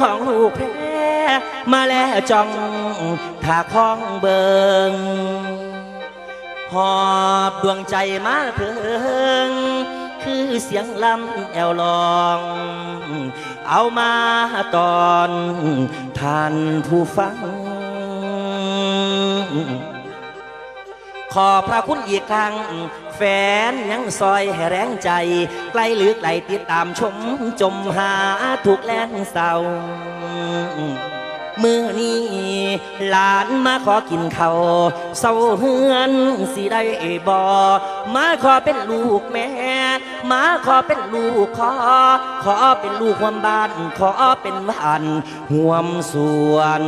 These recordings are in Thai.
ของลูกแพ้มาแล้วจ้องถาคองเบิงหอบดวงใจมาเพิงคือเสียงลำแอวลอง เอามาตอนท่านผู้ฟัง ขอพระคุณอีกครั้ง แฟนยังซอยให้แรงใจไกล้หรือไกลติดตามชมจมหาทุกแรงเศร้ามือนี้หลานมาขอกินเขาวเศร้าเฮือนสิได้บอมาขอเป็นลูกแม่ มาขอเป็นลูกขอ ขอเป็นลูกความบ้าน ขอเป็นบ้านห่วมส่วน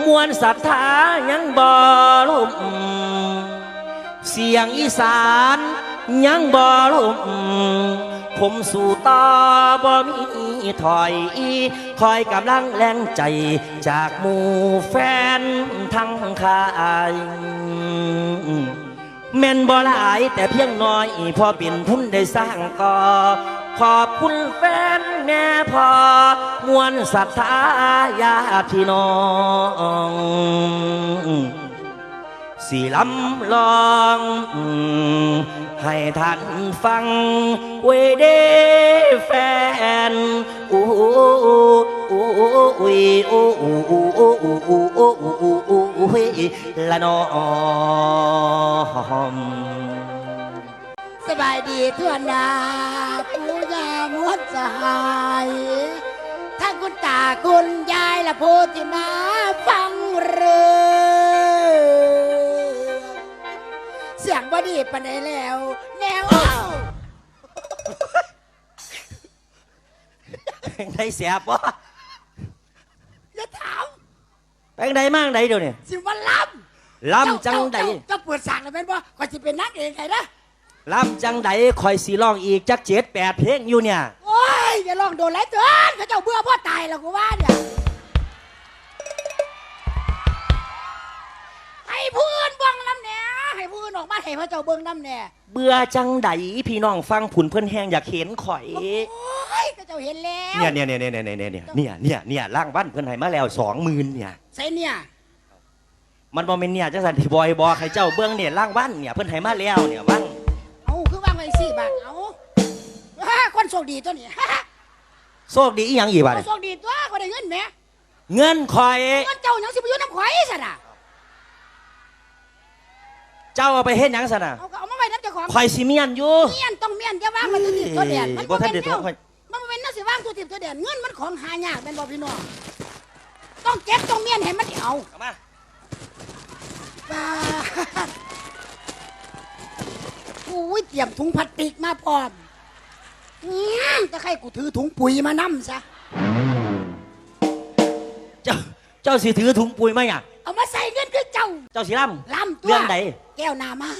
มวลศรัทธายังบ่ล่ม เสียงอีสานยังบ่ลมผมสู่ต่อบ่มีถอยคอยกำลังแรงใจจากหมู่แฟนทั้งคายแม่นบ่หลายแต่เพียงน้อยพอเป็นทุนได้สร้างก่อขอบคุณแฟนแม่พอมวลศรัทธาญาติพี่น้อง สีลำลอง ให้ท่านฟังเวเดแฟนอู้อู้อุ้ยอู้อู้อู้อู้อู้อู้อู้อู้อู้อุ้ยละน้องสบายดีทั่วหนาปู่ย่ามวลสหายทั้งคุณตาคุณยายและผู้ที่มาฟังเรือ บดีปานใดแล้ว แนวเอ้าเป็นไงเสียบวะอย่าถามเป็นไงมั่งไดเดี๋ยวนี้สิว่าล้ำล่ำจังใดเาเาเจ้าเปิดสั่งแล้วเป็นบ่ก็จะเป็นนักเองไงนะล่ำจังใดคอยสีร้องอีกจักเจ็ดแปดเพลงอยู่เนี่ย โอ้ยอย่าลองโดนไรเตือนเขาเจ้าเบื่อพ่อตายแล้วกูว่าเนี่ย ให้พระเจ้าเบิ่งน้ำแหน่เบื่อจังใดพี่น้องฟังผุนเพื่อนแห้งอยากเห็นข่อย โอ้ยพระเจ้าเห็นแล้วเนี่ยเนี่ยเนี่ยเนี่ยเนี่ยเนี่ยเนี่ยเนี่ยเนี่ยร่างบ้านเพื่อนให้มาแล้วสองหมื่นเนี่ยใส่เนี่ยมันบอเป็นเนี่ยจังสันที่บอยบอใครเจ้าเบื้องเนี่ยร่างบ้านเนี่ยเพื่อนให้มาแล้วเนี่ยบ้างเอาคือว่างไว้สี่บาทเอาฮ่าคนโชคดีตัวนี้ฮ่าฮ่าโชคดีอีหยังอีกบ้าคนเนี่ยโชคดีตัวก็ได้เงินแหมเงินข่อยเงินเจ้าหยังสิบยุน้ำข่อยซะน่ะ เจ้าเอาไปเฮ็ดหยังสนะเอาก็เอามาไว้น้ำเจ้าของข่อยสิเมียนอยู่ เมียนต้องเมียนจะว่างมันตัวติดตัวเดียนมันบ่บ่ทัเป็นนได้แนโทรวข่อย มันบ่เป็นน่าสิว่างตัวติดตัวเดียนเงินมันของหายากเป็นบ่พี่น้องต้องเก็บต้องเมียนให้มันเอาเอามาป้าอุ้ยเตรียมถุงพลาสติกมาพร้อมอื้อจะให้กูถือถุงปุ๋ยมานํซะเจ้าเจ้าสิถือถุงปุ๋ยมาหยังเอามาใส่เงิน คือเจ้า เจ้าสิล่ลำำตัวเรื่องใดแก้วนามา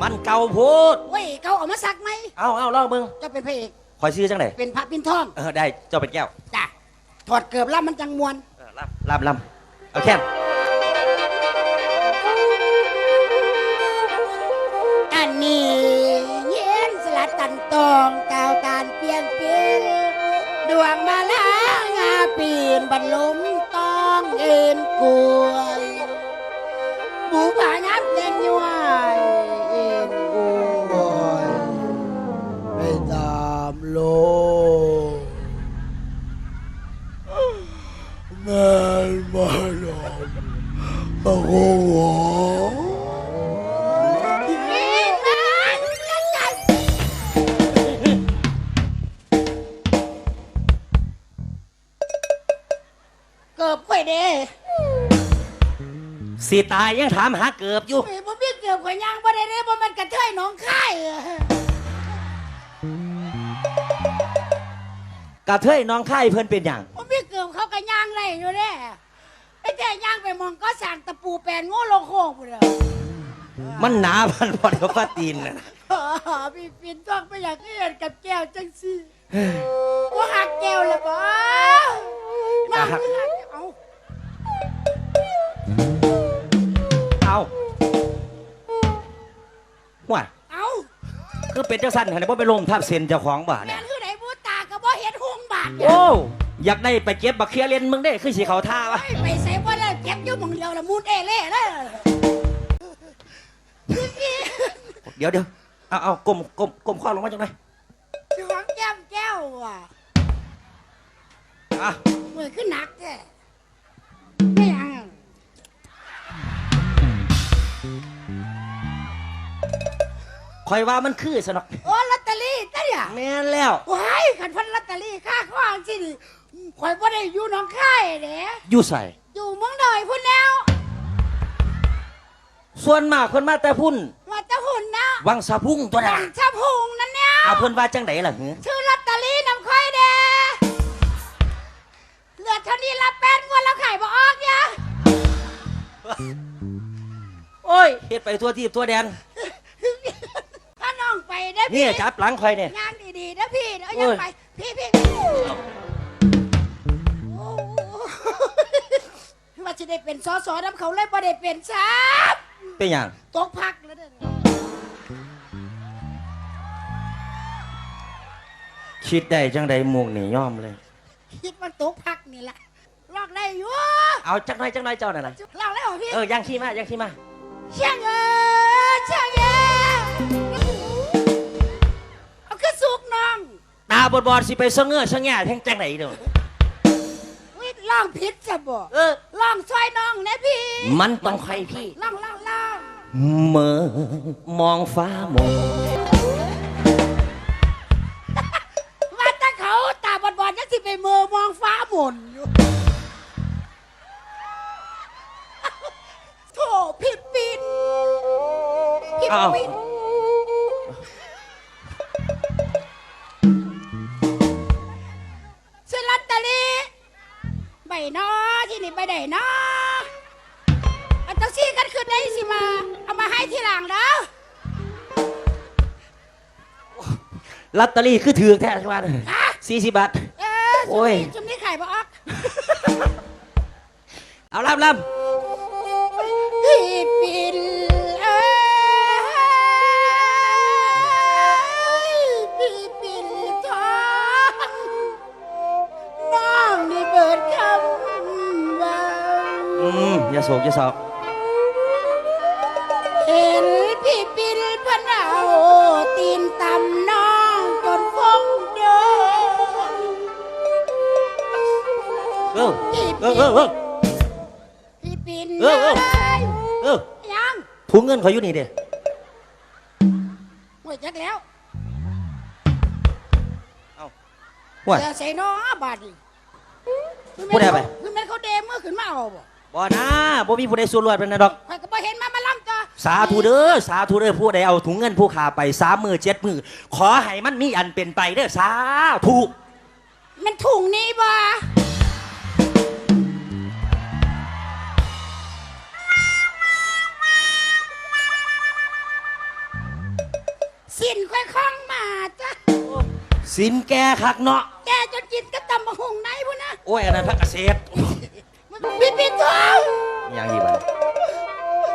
มันเก่าโพดเว้ยเขาเอามาซักไหมเอาเอาเล่าเบิ่งเจ้าเป็นพระเอกข่อยซื้อจังไดเป็นพระปินทองเออได้เจ้าเป็นแก้วจ้ะถอดเกือบล่ำมันจังมวนเออล่ำล่ำล่ำเอาแค่นอันนี้เย็นสลัดตันตองกาวการเปลี่ยนเปลี่ยนดวงมาลางาปีนบรรลุม con em cười Vũ bà nhát nên như hoài Em cười Mày tạm lô. Mày mày lòng Mà không hỏi สิตายยังถามหาเกือบอยู่ไอ้บ่มีเกือบข่อยย่างบ่ได้เด้บ่แมันกระเทยหน้องค่ายเออกระเทยน้องค่ายเพิ่นเป็นอย่างบ่มีเกือบเขาก็ย่างไรอยู่เด้ไอ้แต่ย่างไปมองก็สั่งตะปูแปลนโง่ลงโค้งพุ่นเด้อมันหนาพันพอเดียวฟ้าตีนน่ะพี่ปินต้องไปอยากเห็นกับแก้วจังซี่ว่าหักแก้วละบ่น้องคือหัก คือเป็นจังซั่นหั่นน่ะบ่ไปลงทับเซ็นเจ้าของบ้านแม่เนี่ย นคือไหนบูตาก็บ่เห็นหุงบาดโอ้อยากได้ไปเก็บบักเคียเล่นมึงได้คือสิเขาท่าวะโอ้ยไปใส่บ่ได้เก็บอยู่หมองเดียวละมูดเอเล่เลยเดี๋ยวเดี๋ยวเอาเอาก้มก้มก้มข้อลงมาจังไดของแก้มแก้วอะอะ มือขึ้นหนักแท้ คอยว่ามันคือสนอกโอ้ลอตเตอรี่จ้ะเนี่ยแม่นแล้วว้ายขันพันลอตเตอรี่ค่าข้างสิข่อยบ่ได้อยู่หน้องค่ายเด้อยู่ใส่ อยู่เมืองหน่อยพุ่นแล้วส่วนมากคนมาแต่พุ่น ว่าจะหุ่นนะวังสะพุ่งตัวน่ะชาพุงนั่นเนี่ยเอาเพิ่นว่าจังไดล่ะหือชื่อลอตเตอรี่นำค่อยเด้เหลือเท่านี้ละแปดงวดแล้วขายบ่ออกเนี่ยโอ้ยเฮ็ดไปทั่วทีบทั่วแดนถ้าน้ องไปได้นี่พี่จับหลังคอยเนี่ยงานดีๆนะพี่เดี๋ยวโอ้ยังยไปพี่พี่พี่โอ้ว่าจะได้เป็นสอสอน้ำเขาเลยบ่ได้เป็นซับเป็นหยังตกพักแล้วเด้อคิดได้จังไดหมุกนี่ยอมเลย คิดว่าตกพักนี่แหละลอกได้อยู่เอาจังไดจังไดเจ้านั่นน่ะลอกได้เหรอพี่เออย่างขี้มาย่างขี้มา เชียงเอ้ย บอดบอดๆสิไปซะเง้อซะแง่แทงจังไดเด้อวิลองพิษจะบอกเออลองช่วยน้องนะพี่มันต้องใครพี่ลองลองลองเมื่อมองฟ้าหมองว่าถ้าเขาตาบอดบอดๆยังสิไปเมือมองฟ้าหม่นอยู่โถผิดปินผิดอ้าวปิน ทีหลังนะลอตเตอรี่คือถือแท้ใช่ไหมสี่สิบบาท เออโอ้ย จุ่มนี้ขายบ่ออกเอาลำลพี่ปินเอ้ยพี่ปินทองน้องนี่เบิดคำว่าำอืมอย่าโศกอย่าเศร้า เออเออเออพี่ปินเออเออ ยเออยังถุงเงินเขาอยู่นี่เด้หมดจักแล้วว่าเดี๋ยวใส่น้อบาดนีพูดได้ไป คือแม่นเขาเดมเมื่อขึ้นมาเอาบ่บ่นะบ่มีผู้ใดส่วนรวดเป็นนะดอก ใครก็บ่เห็นมามาล่ำจ้ะสาธุเด้อสาธุเด้อผู้ใดเอาถุงเงินผู้ขาไปสามมือเจ็ดมือขอให้มันมีอันเป็นไปเด้อสาธุมันถุงนี้บ่ ค่อยคล้องมาจ้ะสินแกคักเนาะ แกจนกินก็ตำมะฮุงไหนพุ่นนะโอ้ยอันนั้นพักเกษตรมันปิดปิดทองอิหยังอีบาด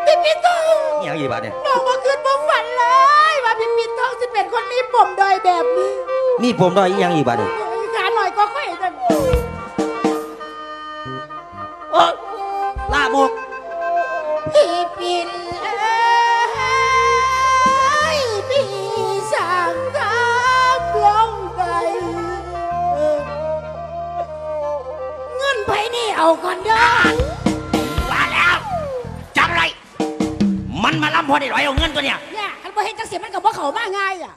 ปิดปิดทองอิหยังอีบาดเนี่ยน้องบ่คืนบ่ฝันเลยว่าปิดปิดทองสิเป็นคนมีปมดอยแบบนี้ มีผมดอยอีหยังอีบาดเนี่ยขาหน่อยก็ค่อยจะเออลาบกพี่ปิน เอาก่อนเด้อว่าแล้วจำไร มันมาล้ำพอได้ร้อยเอาเงินตัวเนี่ยเนี่ยคันบ่เห็นจังเสียมันกับบ่เขามาง่ายอะ